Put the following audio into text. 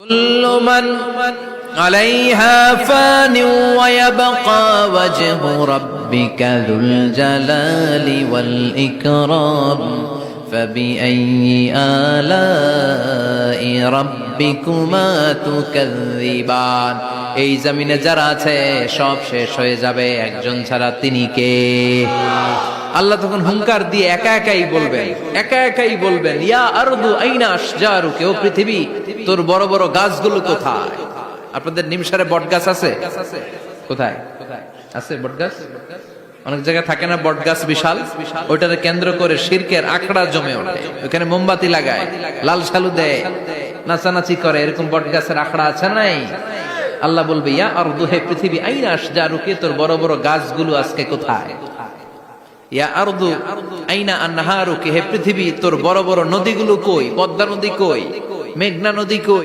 كل من عليها فان ويبقى وجه ربك ذو الجلال والإكرام فبأي آلاء ربكما تكذبان এই জমিনে যারা আছে সব শেষ হয়ে যাবে একজন ছাড়া তিনি কে আল্লাহ তখন হুঙ্কার দিয়ে একা একাই বলবেন, একা একাই বলবেন, ইয়া আরদু আইনা কেউ পৃথিবী, তোর বড় বড় গাছগুলো কোথায়? আপনাদের নিমসারে বট গাছ আছে? কোথায়? আছে বট গাছ অনেক জায়গায় থাকে না বট গাছ বিশাল? ওইটাকে কেন্দ্র করে শিরকের আখড়া জমে ওঠে। ওখানে মোমবাতি লাগায়, লাল সালু দেয়, নাচানাচি করে, এরকম বট গাছের আছে নাই? আল্লাহ বলবে, ইয়া আরদু, হে পৃথিবী, আইনা আশজারু রুকে তোর বড় বড় গাছগুলো আজকে কোথায়? আইনা হে পৃথিবী তোর বড় বড় নদীগুলো কই? পদ্মা নদী কই? মেঘনা নদী কই?